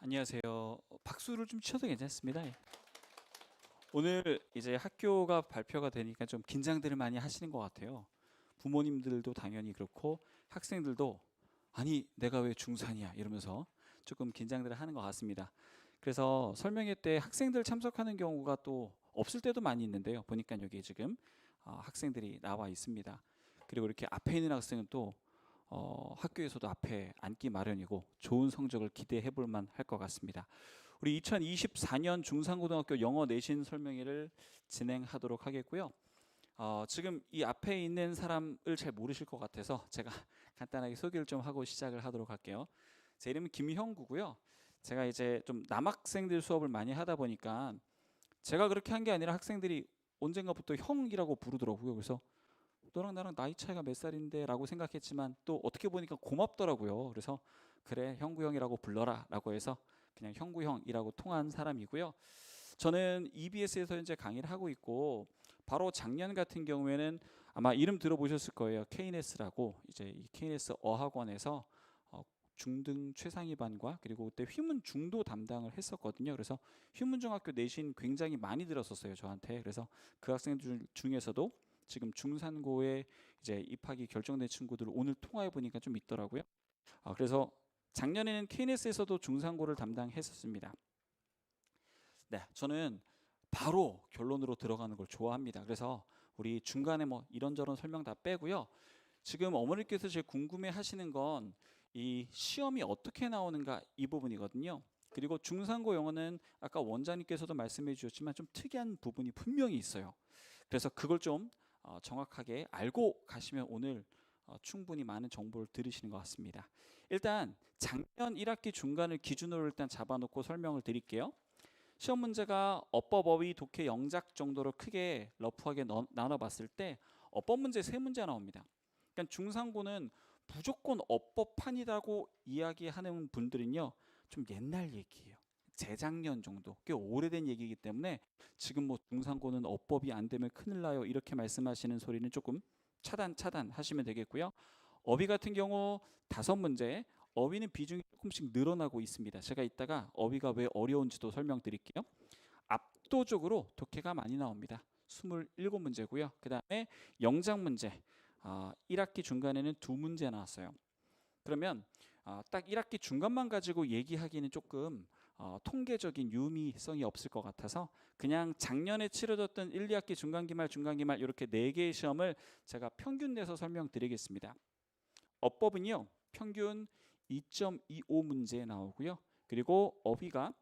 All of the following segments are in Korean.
안녕하세요. 박수를 좀 쳐도 괜찮습니다. 예. 오늘 이제 학교가 발표가 되니까 좀 긴장들을 많이 하시는 것 같아요. 부모님들도 당연히 그렇고 학생들도 아니 내가 왜 중산이야 이러면서 조금 긴장들을 하는 것 같습니다. 그래서 설명회 때 학생들 참석하는 경우가 또 없을 때도 많이 있는데요. 보니까 여기 지금 어, 학생들이 나와 있습니다. 그리고 이렇게 앞에 있는 학생은 또 어, 학교에서도 앞에 앉기 마련이고 좋은 성적을 기대해 볼 만 할 것 같습니다. 우리 2024년 중산고등학교 영어 내신 설명회를 진행하도록 하겠고요. 어, 지금 이 앞에 있는 사람을 잘 모르실 것 같아서 제가 간단하게 소개를 좀 하고 시작을 하도록 할게요. 제 이름은 김형구고요. 제가 이제 좀 남학생들 수업을 많이 하다 보니까 제가 그렇게 한 게 아니라 학생들이 언젠가부터 형이라고 부르더라고요. 그래서 너랑 나랑 나이 차이가 몇 살인데 라고 생각했지만 또 어떻게 보니까 고맙더라고요. 그래서 그래 형구 형이라고 불러라 라고 해서 그냥 형구 형이라고 통한 사람이고요. 저는 EBS에서 현재 강의를 하고 있고 바로 작년 같은 경우에는 아마 이름 들어보셨을 거예요. KNS라고 이제 이 KNS 어학원에서 어, 중등 최상위반과 그리고 그때 휘문 중도 담당을 했었거든요. 그래서 휘문 중학교 내신 굉장히 많이 들었었어요 저한테. 그래서 그 학생들 중에서도 지금 중산고에 이제 입학이 결정된 친구들 오늘 통화해 보니까 좀 있더라고요. 아, 그래서 작년에는 KNS에서도 중산고를 담당했었습니다. 네, 저는 바로 결론으로 들어가는 걸 좋아합니다. 그래서 우리 중간에 뭐 이런저런 설명 다 빼고요. 지금 어머니께서 제일 궁금해 하시는 건 이 시험이 어떻게 나오는가 이 부분이거든요. 그리고 중산고 영어는 아까 원장님께서도 말씀해 주셨지만 좀 특이한 부분이 분명히 있어요. 그래서 그걸 좀 어, 정확하게 알고 가시면 오늘 어, 충분히 많은 정보를 들으시는 것 같습니다. 일단 작년 1학기 중간을 기준으로 일단 잡아놓고 설명을 드릴게요. 시험 문제가 어법, 어휘, 독해, 영작 정도로 크게 러프하게 너- 나눠봤을 때 어법 문제 세 문제 나옵니다. 그러니까 중상고는 무조건 어법판이라고 이야기하는 분들은요 좀 옛날 얘기예요. 재작년 정도, 꽤 오래된 얘기이기 때문에 지금 뭐 중상고는 어법이 안 되면 큰일 나요 이렇게 말씀하시는 소리는 조금 차단 차단 하시면 되겠고요. 어휘 같은 경우 다섯 문제, 어휘는 비중이 조금씩 늘어나고 있습니다. 제가 이따가 어휘가 왜 어려운지도 설명드릴게요. 압도적으로 독해가 많이 나옵니다. 27문제고요. 그 다음에 영작 문제, 아, 1학기 중간에는 두 문제 나왔어요. 그러면 아, 딱 1학기 중간만 가지고 얘기하기는 조금 어, 통계적인 유미성이 없을 것 같아서 그냥 작년에 치러졌던 1, 2학기 중간기말 중간기말 이렇게 네 개의 시험을 제가 평균 내서 설명드리겠습니다. 어법은요 평균 2.25 문제 나오고요. 그리고 어휘가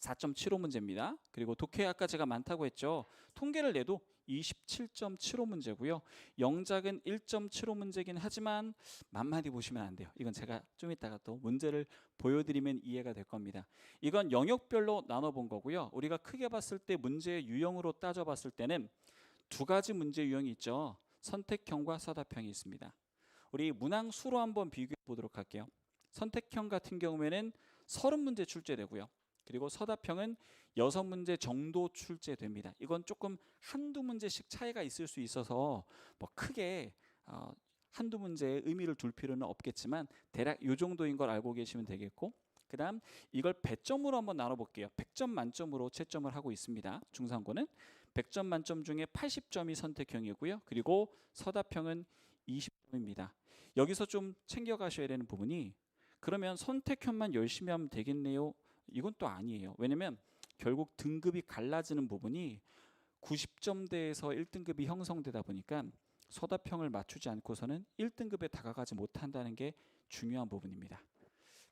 4.75 문제입니다. 그리고 독해 아까 제가 많다고 했죠. 통계를 내도 27.75 문제고요. 영작은 1.75 문제긴 하지만 만만히 보시면 안 돼요. 이건 제가 좀 이따가 또 문제를 보여드리면 이해가 될 겁니다. 이건 영역별로 나눠본 거고요. 우리가 크게 봤을 때 문제의 유형으로 따져봤을 때는 두 가지 문제 유형이 있죠. 선택형과 서답형이 있습니다. 우리 문항 수로 한번 비교해 보도록 할게요. 선택형 같은 경우에는 30문제 출제되고요. 그리고 서답형은 여섯 문제 정도 출제됩니다. 이건 조금 한두 문제씩 차이가 있을 수 있어서 뭐 크게 어, 한두 문제에 의미를 둘 필요는 없겠지만 대략 요 정도인 걸 알고 계시면 되겠고 그다음 이걸 배점으로 한번 나눠 볼게요. 100점 만점으로 채점을 하고 있습니다. 중상고는 100점 만점 중에 80점이 선택형이고요. 그리고 서답형은 20점입니다. 여기서 좀 챙겨 가셔야 되는 부분이 그러면 선택형만 열심히 하면 되겠네요. 이건 또 아니에요. 왜냐면 결국 등급이 갈라지는 부분이 90점대에서 1등급이 형성되다 보니까 서답형을 맞추지 않고서는 1등급에 다가가지 못한다는 게 중요한 부분입니다.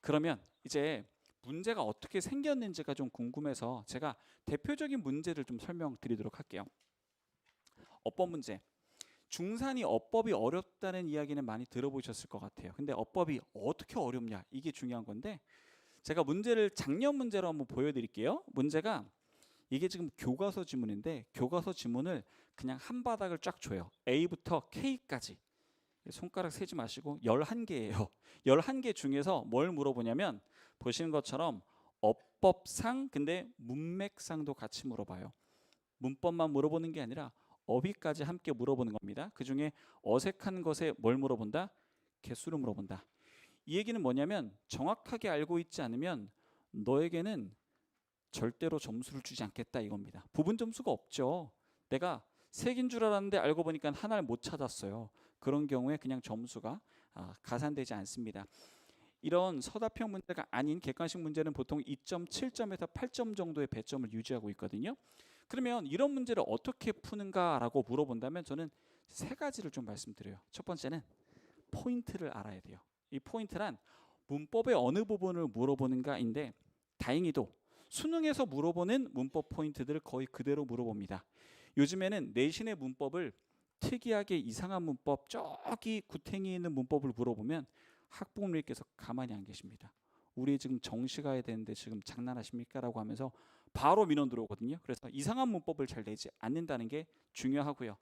그러면 이제 문제가 어떻게 생겼는지가 좀 궁금해서 제가 대표적인 문제를 좀 설명드리도록 할게요. 어법 문제. 중산이 어법이 어렵다는 이야기는 많이 들어보셨을 것 같아요. 근데 어법이 어떻게 어렵냐 이게 중요한 건데 제가 문제를 작년 문제로 한번 보여드릴게요. 문제가 이게 지금 교과서 지문인데 교과서 지문을 그냥 한 바닥을 쫙 줘요. A부터 K까지. 손가락 세지 마시고 11개예요. 11개 중에서 뭘 물어보냐면 보시는 것처럼 어법상 근데 문맥상도 같이 물어봐요. 문법만 물어보는 게 아니라 어휘까지 함께 물어보는 겁니다. 그 중에 어색한 것에 뭘 물어본다? 개수를 물어본다. 이 얘기는 뭐냐면 정확하게 알고 있지 않으면 너에게는 절대로 점수를 주지 않겠다 이겁니다. 부분 점수가 없죠. 내가 세 개인 줄 알았는데 알고 보니까 하나를 못 찾았어요. 그런 경우에 그냥 점수가 아, 가산되지 않습니다. 이런 서답형 문제가 아닌 객관식 문제는 보통 2.7점에서 8점 정도의 배점을 유지하고 있거든요. 그러면 이런 문제를 어떻게 푸는가라고 물어본다면 저는 세 가지를 좀 말씀드려요. 첫 번째는 포인트를 알아야 돼요. 이 포인트란 문법의 어느 부분을 물어보는가인데 다행히도 수능에서 물어보는 문법 포인트들을 거의 그대로 물어봅니다. 요즘에는 내신의 문법을 특이하게 이상한 문법 저기 구탱이 있는 문법을 물어보면 학부모님께서 가만히 안 계십니다. 우리 지금 정시 가야 되는데 지금 장난하십니까 라고 하면서 바로 민원 들어오거든요. 그래서 이상한 문법을 잘 내지 않는다는 게 중요하고요.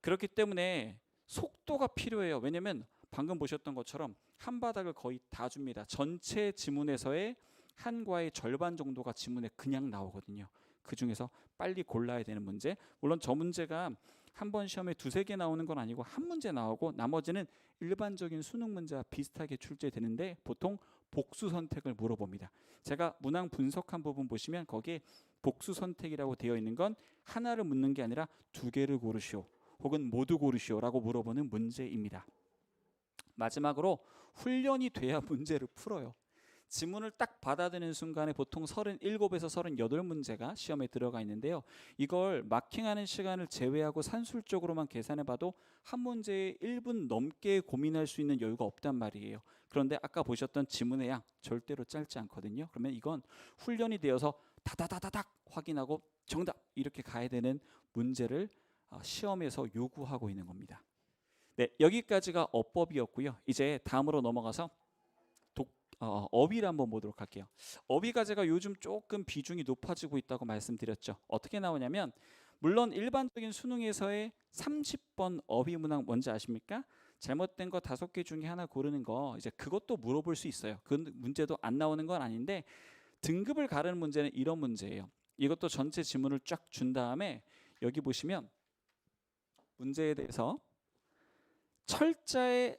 그렇기 때문에 속도가 필요해요. 왜냐하면 방금 보셨던 것처럼 한 바닥을 거의 다 줍니다. 전체 지문에서의 한 과의 절반 정도가 지문에 그냥 나오거든요. 그 중에서 빨리 골라야 되는 문제. 물론 저 문제가 한 번 시험에 두세 개 나오는 건 아니고 한 문제 나오고 나머지는 일반적인 수능 문제와 비슷하게 출제되는데 보통 복수 선택을 물어봅니다. 제가 문항 분석한 부분 보시면 거기에 복수 선택이라고 되어 있는 건 하나를 묻는 게 아니라 두 개를 고르시오 혹은 모두 고르시오라고 물어보는 문제입니다. 마지막으로 훈련이 돼야 문제를 풀어요. 지문을 딱 받아드는 순간에 보통 37에서 38문제가 시험에 들어가 있는데요. 이걸 마킹하는 시간을 제외하고 산술적으로만 계산해 봐도 한 문제에 1분 넘게 고민할 수 있는 여유가 없단 말이에요. 그런데 아까 보셨던 지문의 양 절대로 짧지 않거든요. 그러면 이건 훈련이 되어서 다다다다닥 확인하고 정답 이렇게 가야 되는 문제를 어, 시험에서 요구하고 있는 겁니다. 네, 여기까지가 어법이었고요. 이제 다음으로 넘어가서 독, 어, 어비를 한번 보도록 할게요. 어비 과제가 요즘 조금 비중이 높아지고 있다고 말씀드렸죠. 어떻게 나오냐면 물론 일반적인 수능에서의 30번 어비 문항 뭔지 아십니까? 잘못된 거 다섯 개 중에 하나 고르는 거 이제 그것도 물어볼 수 있어요. 그 문제도 안 나오는 건 아닌데 등급을 가르는 문제는 이런 문제예요. 이것도 전체 지문을 쫙 준 다음에 여기 보시면 문제에 대해서 철자에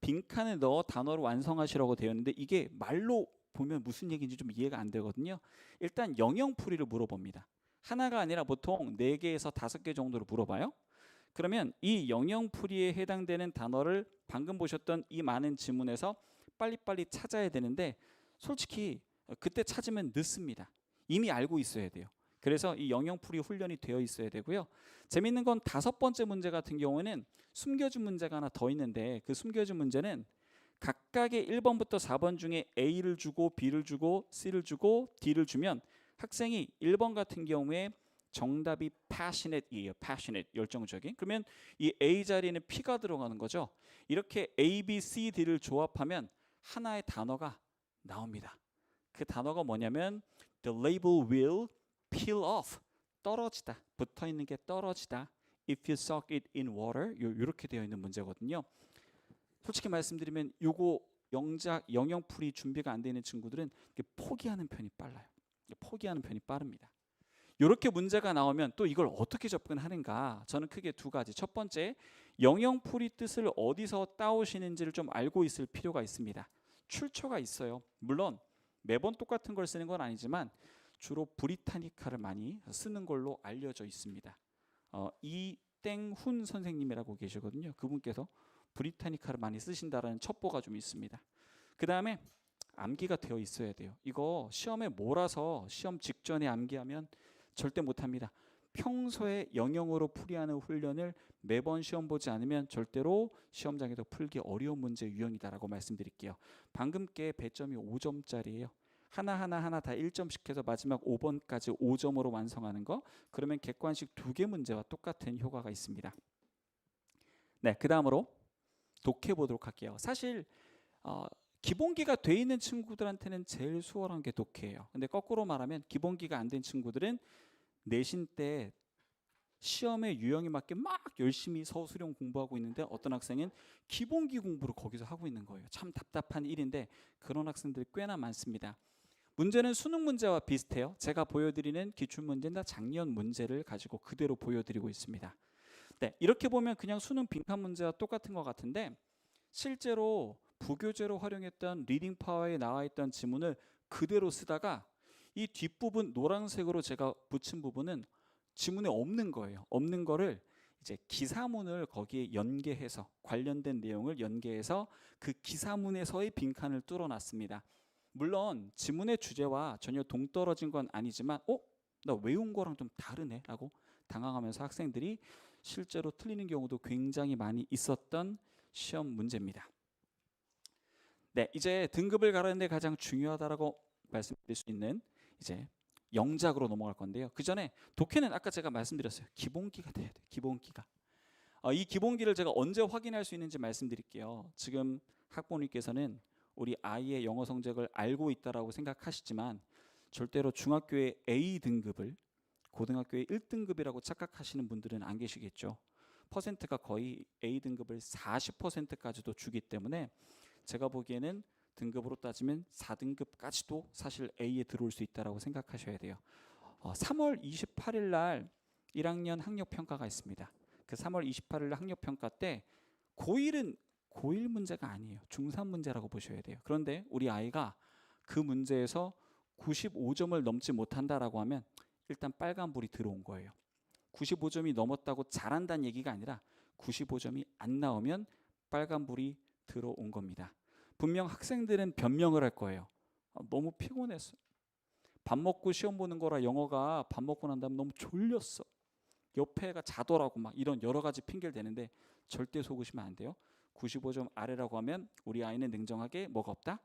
빈칸을 넣어 단어를 완성하시라고 되어 있는데 이게 말로 보면 무슨 얘기인지 좀 이해가 안 되거든요. 일단 영영풀이를 물어봅니다. 하나가 아니라 보통 네 개에서 다섯 개 정도를 물어봐요. 그러면 이 영영풀이에 해당되는 단어를 방금 보셨던 이 많은 지문에서 빨리빨리 찾아야 되는데 솔직히 그때 찾으면 늦습니다. 이미 알고 있어야 돼요. 그래서 이 영영풀이 훈련이 되어 있어야 되고요. 재밌는 건 다섯 번째 문제 같은 경우는 숨겨진 문제가 하나 더 있는데 그 숨겨진 문제는 각각의 1번부터 4번 중에 A를 주고 B를 주고 C를 주고 D를 주면 학생이 1번 같은 경우에 정답이 passionate이에요. passionate 열정적인. 그러면 이 A 자리에는 P가 들어가는 거죠. 이렇게 A, B, C, D를 조합하면 하나의 단어가 나옵니다. 그 단어가 뭐냐면 the label will peel off 떨어지다 붙어 있는 게 떨어지다 if you soak it in water 요 이렇게 되어 있는 문제거든요. 솔직히 말씀드리면 요거 영작 영영풀이 준비가 안 되는 친구들은 포기하는 편이 빨라요. 포기하는 편이 빠릅니다. 이렇게 문제가 나오면 또 이걸 어떻게 접근하는가? 저는 크게 두 가지. 첫 번째, 영영풀이 뜻을 어디서 따오시는지를 좀 알고 있을 필요가 있습니다. 출처가 있어요. 물론 매번 똑같은 걸 쓰는 건 아니지만 주로 브리타니카를 많이 쓰는 걸로 알려져 있습니다. 어, 이땡훈 선생님이라고 계시거든요. 그분께서 브리타니카를 많이 쓰신다라는 첩보가 좀 있습니다. 그 다음에 암기가 되어 있어야 돼요. 이거 시험에 몰아서 시험 직전에 암기하면 절대 못합니다. 평소에 영영으로 풀이하는 훈련을 매번 시험 보지 않으면 절대로 시험장에서 풀기 어려운 문제 유형이다라고 말씀드릴게요. 방금 께 배점이 5점짜리예요. 하나하나 하나 다 1점씩 해서 마지막 5번까지 5점으로 완성하는 거 그러면 객관식 두 개 문제와 똑같은 효과가 있습니다. 네, 그 다음으로 독해 보도록 할게요. 사실 어, 기본기가 돼 있는 친구들한테는 제일 수월한 게 독해예요. 근데 거꾸로 말하면 기본기가 안 된 친구들은 내신 때 시험의 유형에 맞게 막 열심히 서술형 공부하고 있는데 어떤 학생은 기본기 공부를 거기서 하고 있는 거예요. 참 답답한 일인데 그런 학생들이 꽤나 많습니다. 문제는 수능 문제와 비슷해요. 제가 보여드리는 기출 문제나 작년 문제를 가지고 그대로 보여드리고 있습니다. 네, 이렇게 보면 그냥 수능 빈칸 문제와 똑같은 것 같은데 실제로 부교재로 활용했던 리딩 파워에 나와 있던 지문을 그대로 쓰다가 이 뒷부분 노란색으로 제가 붙인 부분은 지문에 없는 거예요. 없는 거를 이제 기사문을 거기에 연계해서 관련된 내용을 연계해서 그 기사문에서의 빈칸을 뚫어놨습니다. 물론 지문의 주제와 전혀 동떨어진 건 아니지만 어? 나 외운 거랑 좀 다르네 라고 당황하면서 학생들이 실제로 틀리는 경우도 굉장히 많이 있었던 시험 문제입니다. 네, 이제 등급을 가르는데 가장 중요하다라고 말씀드릴 수 있는 이제 영작으로 넘어갈 건데요. 그 전에 독해는 아까 제가 말씀드렸어요. 기본기가 돼야 돼요. 기본기가. 어, 이 기본기를 제가 언제 확인할 수 있는지 말씀드릴게요. 지금 학부모님께서는 우리 아이의 영어 성적을 알고 있다라고 생각하시지만 절대로 중학교의 A 등급을 고등학교의 1등급이라고 착각하시는 분들은 안 계시겠죠. 퍼센트가 거의 A 등급을 40%까지도 주기 때문에 제가 보기에는 등급으로 따지면 4등급까지도 사실 A에 들어올 수 있다라고 생각하셔야 돼요. 어, 3월 28일 날 1학년 학력 평가가 있습니다. 그 3월 28일 날 학력 평가 때 고1은 고1 문제가 아니에요. 중3 문제라고 보셔야 돼요. 그런데 우리 아이가 그 문제에서 95점을 넘지 못한다라고 하면 일단 빨간불이 들어온 거예요. 95점이 넘었다고 잘한다는 얘기가 아니라 95점이 안 나오면 빨간불이 들어온 겁니다. 분명 학생들은 변명을 할 거예요. 아, 너무 피곤했어. 밥 먹고 시험 보는 거라 영어가 밥 먹고 난 다음 너무 졸렸어. 옆에 가 자더라고 막 이런 여러 가지 핑계를 대는데 절대 속으시면 안 돼요. 95점 아래라고 하면 우리 아이는 냉정하게 뭐가 없다?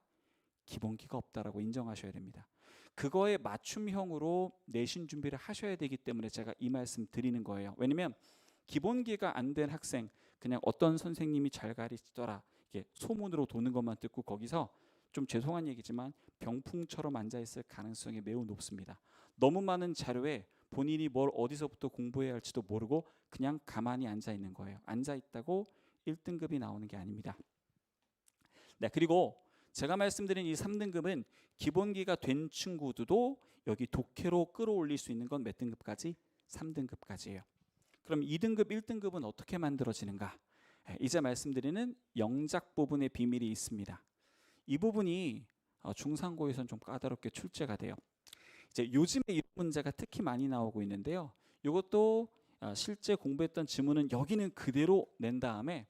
기본기가 없다라고 인정하셔야 됩니다. 그거에 맞춤형으로 내신 준비를 하셔야 되기 때문에 제가 이 말씀 드리는 거예요. 왜냐면 기본기가 안 된 학생 그냥 어떤 선생님이 잘 가르치더라 이게 소문으로 도는 것만 듣고 거기서 좀 죄송한 얘기지만 병풍처럼 앉아 있을 가능성이 매우 높습니다. 너무 많은 자료에 본인이 뭘 어디서부터 공부해야 할지도 모르고 그냥 가만히 앉아 있는 거예요. 앉아 있다고 1등급이 나오는 게 아닙니다. 네, 그리고 제가 말씀드린 이 3등급은 기본기가 된 친구들도 여기 독해로 끌어올릴 수 있는 건 몇 등급까지? 3등급까지예요. 그럼 2등급, 1등급은 어떻게 만들어지는가? 예, 이제 말씀드리는 영작 부분의 비밀이 있습니다. 이 부분이 어, 중상고에서는 좀 까다롭게 출제가 돼요. 이제 요즘에 이런 문제가 특히 많이 나오고 있는데요. 이것도 어, 실제 공부했던 지문은 여기는 그대로 낸 다음에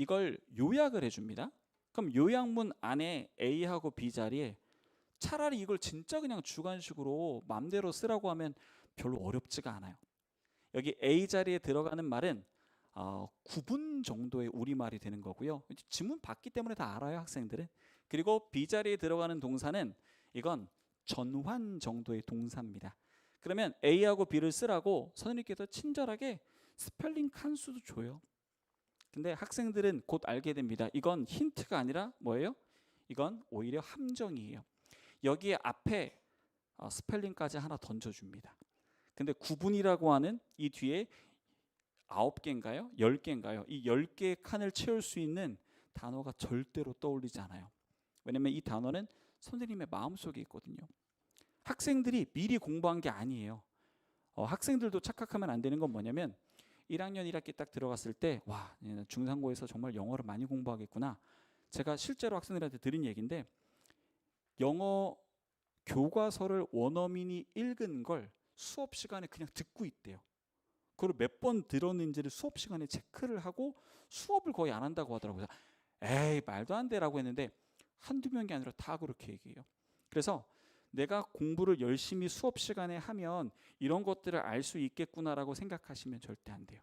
이걸 요약을 해줍니다. 그럼 요약문 안에 A하고 B 자리에 차라리 이걸 진짜 그냥 주관식으로 맘대로 쓰라고 하면 별로 어렵지가 않아요. 여기 A 자리에 들어가는 말은 어, 9분 정도의 우리말이 되는 거고요. 지문 봤기 때문에 다 알아요, 학생들은. 그리고 B 자리에 들어가는 동사는 이건 전환 정도의 동사입니다. 그러면 A하고 B를 쓰라고 선생님께서 친절하게 스펠링 칸수도 줘요. 근데 학생들은 곧 알게 됩니다. 이건 힌트가 아니라 뭐예요? 이건 오히려 함정이에요. 여기에 앞에 어, 스펠링까지 하나 던져줍니다. 근데 구분이라고 하는 이 뒤에 아홉 개인가요? 열 개인가요? 이 열 개의 칸을 채울 수 있는 단어가 절대로 떠올리지 않아요. 왜냐면 이 단어는 선생님의 마음속에 있거든요. 학생들이 미리 공부한 게 아니에요. 어, 학생들도 착각하면 안 되는 건 뭐냐면 1학년 1학기 딱 들어갔을 때 와, 중상고에서 정말 영어를 많이 공부하겠구나. 제가 실제로 학생들한테 들은 얘기인데 영어 교과서를 원어민이 읽은 걸 수업 시간에 그냥 듣고 있대요. 그걸 몇 번 들었는지를 수업 시간에 체크를 하고 수업을 거의 안 한다고 하더라고요. 에이 말도 안 돼라고 했는데 한두 명이 아니라 다 그렇게 얘기해요. 그래서 내가 공부를 열심히 수업 시간에 하면 이런 것들을 알 수 있겠구나라고 생각하시면 절대 안 돼요.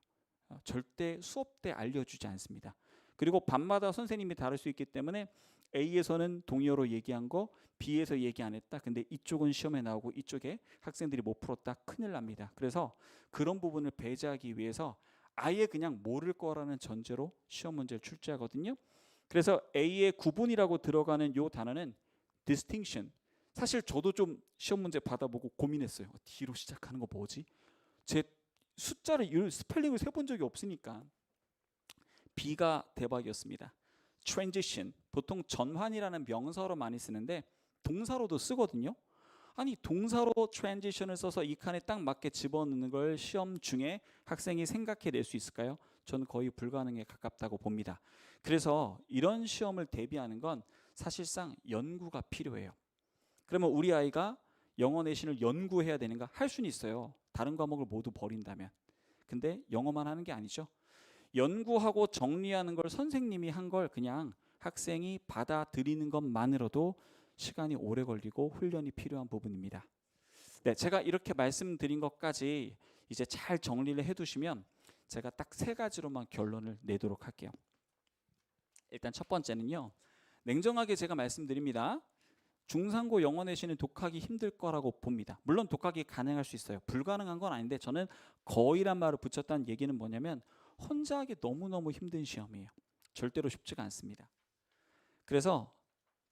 어, 절대 수업 때 알려주지 않습니다. 그리고 밤마다 선생님이 다를 수 있기 때문에 A에서는 동의어로 얘기한 거 B에서 얘기 안 했다. 근데 이쪽은 시험에 나오고 이쪽에 학생들이 못 풀었다. 큰일 납니다. 그래서 그런 부분을 배제하기 위해서 아예 그냥 모를 거라는 전제로 시험 문제를 출제하거든요. 그래서 A의 구분이라고 들어가는 요 단어는 distinction. 사실 저도 좀 시험 문제 받아보고 고민했어요. D로 시작하는 거 뭐지? 제 숫자를 스펠링을 세본 적이 없으니까 B가 대박이었습니다. transition 보통 전환이라는 명사로 많이 쓰는데 동사로도 쓰거든요. 아니 동사로 transition을 써서 이 칸에 딱 맞게 집어넣는 걸 시험 중에 학생이 생각해낼 수 있을까요? 저는 거의 불가능에 가깝다고 봅니다. 그래서 이런 시험을 대비하는 건 사실상 연구가 필요해요. 그러면 우리 아이가 영어 내신을 연구해야 되는가? 할 수는 있어요. 다른 과목을 모두 버린다면. 근데 영어만 하는 게 아니죠. 연구하고 정리하는 걸 선생님이 한 걸 그냥 학생이 받아들이는 것만으로도 시간이 오래 걸리고 훈련이 필요한 부분입니다. 네, 제가 이렇게 말씀드린 것까지 이제 잘 정리를 해두시면 제가 딱 세 가지로만 결론을 내도록 할게요. 일단 첫 번째는요. 냉정하게 제가 말씀드립니다. 중상고 영어 내신은 독하기 힘들 거라고 봅니다. 물론 독하기 가능할 수 있어요. 불가능한 건 아닌데 저는 거의란 말을 붙였다는 얘기는 뭐냐면 혼자 하기 너무너무 힘든 시험이에요. 절대로 쉽지가 않습니다. 그래서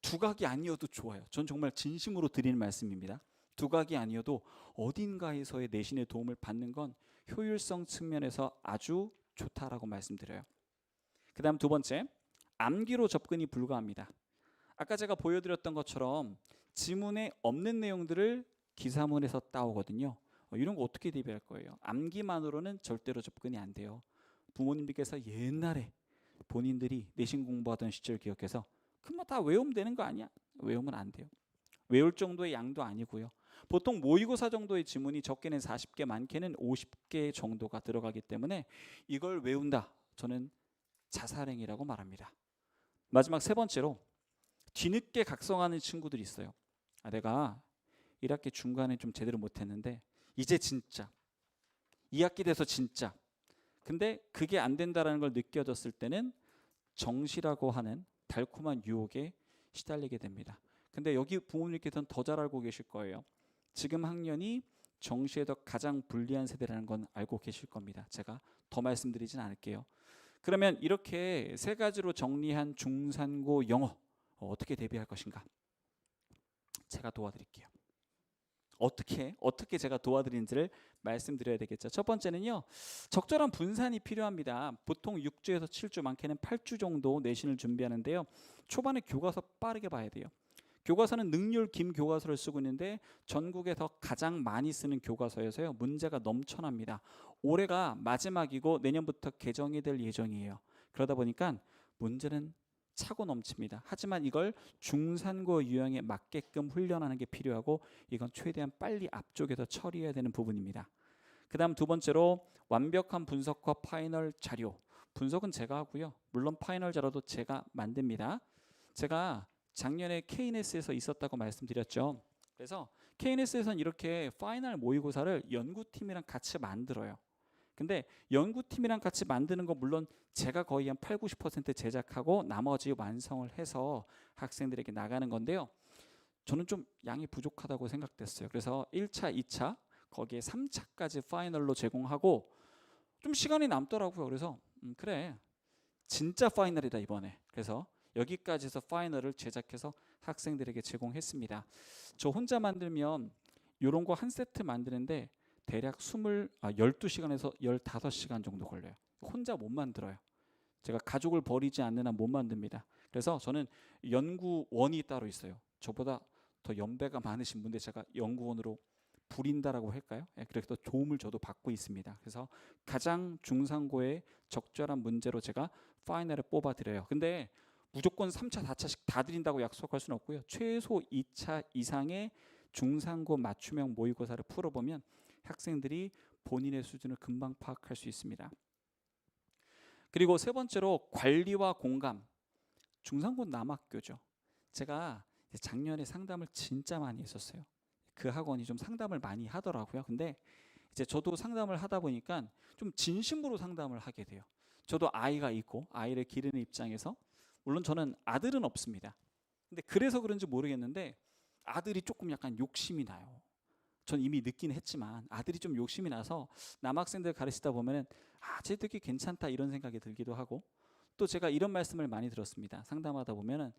두각이 아니어도 좋아요. 전 정말 진심으로 드리는 말씀입니다. 두각이 아니어도 어딘가에서의 내신의 도움을 받는 건 효율성 측면에서 아주 좋다라고 말씀드려요. 그 다음 두 번째, 암기로 접근이 불가합니다. 아까 제가 보여드렸던 것처럼 지문에 없는 내용들을 기사문에서 따오거든요. 어, 이런 거 어떻게 대비할 거예요? 암기만으로는 절대로 접근이 안 돼요. 부모님들께서 옛날에 본인들이 내신 공부하던 시절 기억해서 그만 다 외우면 되는 거 아니야? 외우면 안 돼요. 외울 정도의 양도 아니고요. 보통 모의고사 정도의 지문이 적게는 40개, 많게는 50개 정도가 들어가기 때문에 이걸 외운다. 저는 자살행위라고 말합니다. 마지막 세 번째로 뒤늦게 각성하는 친구들이 있어요. 아, 내가 1학기 중간에 좀 제대로 못했는데 이제 진짜 2학기 돼서 진짜 근데 그게 안 된다라는 걸 느껴졌을 때는 정시라고 하는 달콤한 유혹에 시달리게 됩니다. 근데 여기 부모님께서는 더 잘 알고 계실 거예요. 지금 학년이 정시에도 가장 불리한 세대라는 건 알고 계실 겁니다. 제가 더 말씀드리진 않을게요. 그러면 이렇게 세 가지로 정리한 중산고 영어 어, 어떻게 대비할 것인가? 제가 도와드릴게요. 어떻게 어떻게 제가 도와드리는지를 말씀드려야 되겠죠. 첫 번째는요. 적절한 분산이 필요합니다. 보통 6주에서 7주 많게는 8주 정도 내신을 준비하는데요. 초반에 교과서 빠르게 봐야 돼요. 교과서는 능률 김 교과서를 쓰고 있는데 전국에서 가장 많이 쓰는 교과서여서요. 문제가 넘쳐납니다. 올해가 마지막이고 내년부터 개정이 될 예정이에요. 그러다 보니까 문제는 차고 넘칩니다. 하지만 이걸 중산고 유형에 맞게끔 훈련하는 게 필요하고 이건 최대한 빨리 앞쪽에서 처리해야 되는 부분입니다. 그 다음 두 번째로 완벽한 분석과 파이널 자료. 분석은 제가 하고요. 물론 파이널 자료도 제가 만듭니다. 제가 작년에 KNS에서 있었다고 말씀드렸죠. 그래서 KNS에서는 이렇게 파이널 모의고사를 연구팀이랑 같이 만들어요. 근데 연구팀이랑 같이 만드는 거 물론 제가 거의 한 8, 90% 제작하고 나머지 완성을 해서 학생들에게 나가는 건데요. 저는 좀 양이 부족하다고 생각됐어요. 그래서 1차, 2차, 거기에 3차까지 파이널로 제공하고 좀 시간이 남더라고요. 그래서 음, 그래. 진짜 파이널이다 이번에. 그래서 여기까지 해서 파이널을 제작해서 학생들에게 제공했습니다. 저 혼자 만들면 이런 거 한 세트 만드는데 대략 20, 아, 12시간에서 15시간 정도 걸려요. 혼자 못 만들어요. 제가 가족을 버리지 않는 한 못 만듭니다. 그래서 저는 연구원이 따로 있어요. 저보다 더 연배가 많으신 분들 제가 연구원으로 부린다라고 할까요? 예, 그래서 도움을 저도 받고 있습니다. 그래서 가장 중상고의 적절한 문제로 제가 파이널을 뽑아 드려요. 근데 무조건 3차, 4차씩 다 드린다고 약속할 수는 없고요. 최소 2차 이상의 중상고 맞춤형 모의고사를 풀어보면 학생들이 본인의 수준을 금방 파악할 수 있습니다. 그리고 세 번째로 관리와 공감. 중상고 남학교죠. 제가 작년에 상담을 진짜 많이 했었어요. 그 학원이 좀 상담을 많이 하더라고요. 근데 이제 저도 상담을 하다 보니까 좀 진심으로 상담을 하게 돼요. 저도 아이가 있고 아이를 기르는 입장에서 물론 저는 아들은 없습니다. 근데 그래서 그런지 모르겠는데 아들이 조금 약간 욕심이 나요. 전 이미 느낀 했지만 아들이 좀 욕심이 나서 남학생들 가르치다 보면은 아, 쟤 되게 괜찮다 이런 생각이 들기도 하고 또 제가 이런 말씀을 많이 들었습니다. 상담하다 보면은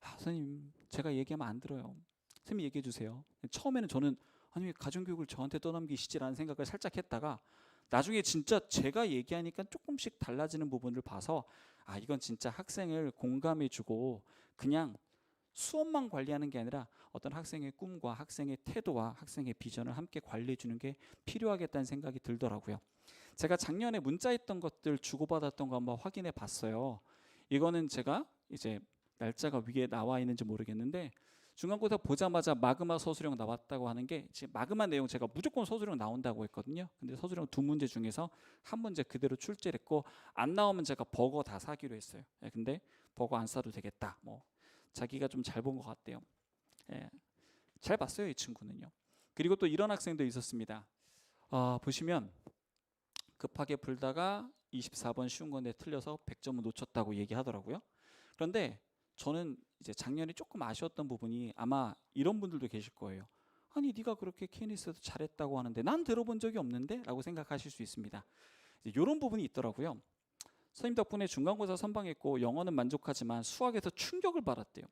아, 선생님 제가 얘기하면 안 들어요. 선생님 얘기해 주세요. 처음에는 저는 아니 왜 가정교육을 저한테 떠넘기시지라는 생각을 살짝 했다가 나중에 진짜 제가 얘기하니까 조금씩 달라지는 부분을 봐서 아 이건 진짜 학생을 공감해 주고 그냥 수업만 관리하는 게 아니라 어떤 학생의 꿈과 학생의 태도와 학생의 비전을 함께 관리해 주는 게 필요하겠다는 생각이 들더라고요. 제가 작년에 문자했던 것들 주고받았던 거 한번 확인해 봤어요. 이거는 제가 이제 날짜가 위에 나와 있는지 모르겠는데 중간고사 보자마자 마그마 서술형 나왔다고 하는 게 지금 마그마 내용 제가 무조건 서술형 나온다고 했거든요. 근데 서술형 두 문제 중에서 한 문제 그대로 출제를 했고 안 나오면 제가 버거 다 사기로 했어요. 예, 근데 버거 안 사도 되겠다. 뭐 자기가 좀 잘 본 것 같대요. 예, 잘 봤어요 이 친구는요. 그리고 또 이런 학생도 있었습니다. 아, 보시면 급하게 풀다가 24번 쉬운 건데 틀려서 100점을 놓쳤다고 얘기하더라고요. 그런데 저는 이제 작년에 조금 아쉬웠던 부분이 아마 이런 분들도 계실 거예요. 아니 네가 그렇게 케니스도 잘했다고 하는데 난 들어본 적이 없는데라고 생각하실 수 있습니다. 이런 부분이 있더라고요. 선생님 덕분에 중간고사 선방했고 영어는 만족하지만 수학에서 충격을 받았대요.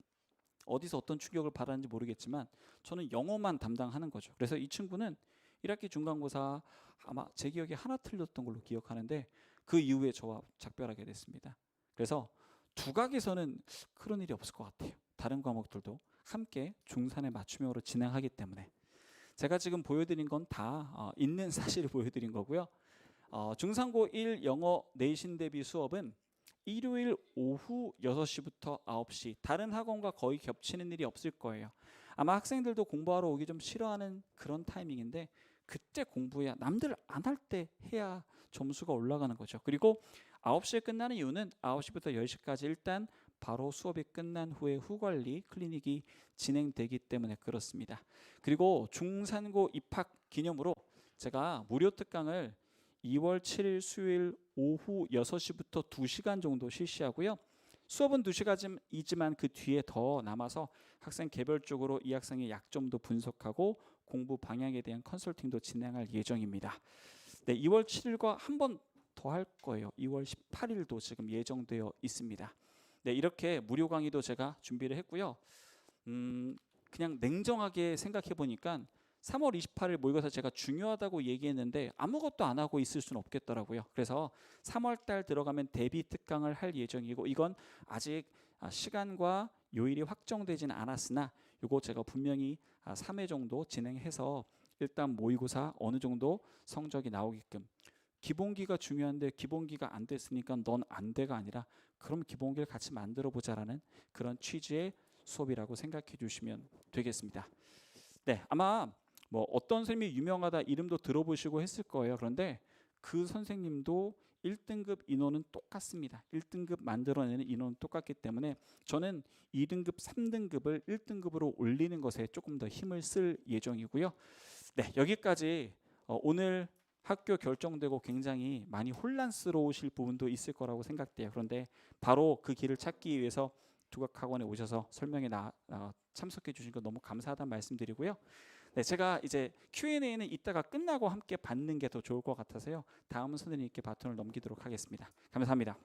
어디서 어떤 충격을 받았는지 모르겠지만 저는 영어만 담당하는 거죠. 그래서 이 친구는 1학기 중간고사 아마 제 기억에 하나 틀렸던 걸로 기억하는데 그 이후에 저와 작별하게 됐습니다. 그래서 두각에서는 그런 일이 없을 것 같아요. 다른 과목들도 함께 중산의 맞춤형으로 진행하기 때문에 제가 지금 보여드린 건다 어, 있는 사실을 보여드린 거고요. 어, 중상고 1 영어 내신 대비 수업은 일요일 오후 6시부터 9시 다른 학원과 거의 겹치는 일이 없을 거예요. 아마 학생들도 공부하러 오기 좀 싫어하는 그런 타이밍인데 그때 공부해야 남들 안 할 때 해야 점수가 올라가는 거죠. 그리고 9시에 끝나는 이유는 9시부터 10시까지 일단 바로 수업이 끝난 후에 후관리 클리닉이 진행되기 때문에 그렇습니다. 그리고 중산고 입학 기념으로 제가 무료 특강을 2월 7일 수요일 오후 6시부터 2시간 정도 실시하고요. 수업은 2시간이지만 그 뒤에 더 남아서 학생 개별적으로 이 학생의 약점도 분석하고 공부 방향에 대한 컨설팅도 진행할 예정입니다. 네, 2월 7일과 한 번 더 할 거예요. 2월 18일도 지금 예정되어 있습니다. 네, 이렇게 무료 강의도 제가 준비를 했고요. 음, 그냥 냉정하게 생각해 보니까 3월 28일 모의고사 제가 중요하다고 얘기했는데 아무것도 안 하고 있을 수는 없겠더라고요. 그래서 3월 달 들어가면 대비 특강을 할 예정이고 이건 아직 아, 시간과 요일이 확정되지는 않았으나 이거 제가 분명히 3회 정도 진행해서 일단 모의고사 어느 정도 성적이 나오게끔 기본기가 중요한데 기본기가 안 됐으니까 넌 안 돼가 아니라 그럼 기본기를 같이 만들어 보자라는 그런 취지의 수업이라고 생각해 주시면 되겠습니다. 네, 아마 뭐 어떤 선생님이 유명하다 이름도 들어보시고 했을 거예요. 그런데 그 선생님도 1등급 인원은 똑같습니다. 1등급 만들어내는 인원은 똑같기 때문에 저는 2등급, 3등급을 1등급으로 올리는 것에 조금 더 힘을 쓸 예정이고요. 네, 여기까지 어, 오늘 학교 결정되고 굉장히 많이 혼란스러우실 부분도 있을 거라고 생각돼요. 그런데 바로 그 길을 찾기 위해서 두각학원에 오셔서 설명에 나, 어, 참석해 주신 거 너무 감사하다는 말씀드리고요. 네, 제가 이제 Q&A는 이따가 끝나고 함께 받는 게 더 좋을 것 같아서요. 다음 선생님께 바톤을 넘기도록 하겠습니다. 감사합니다.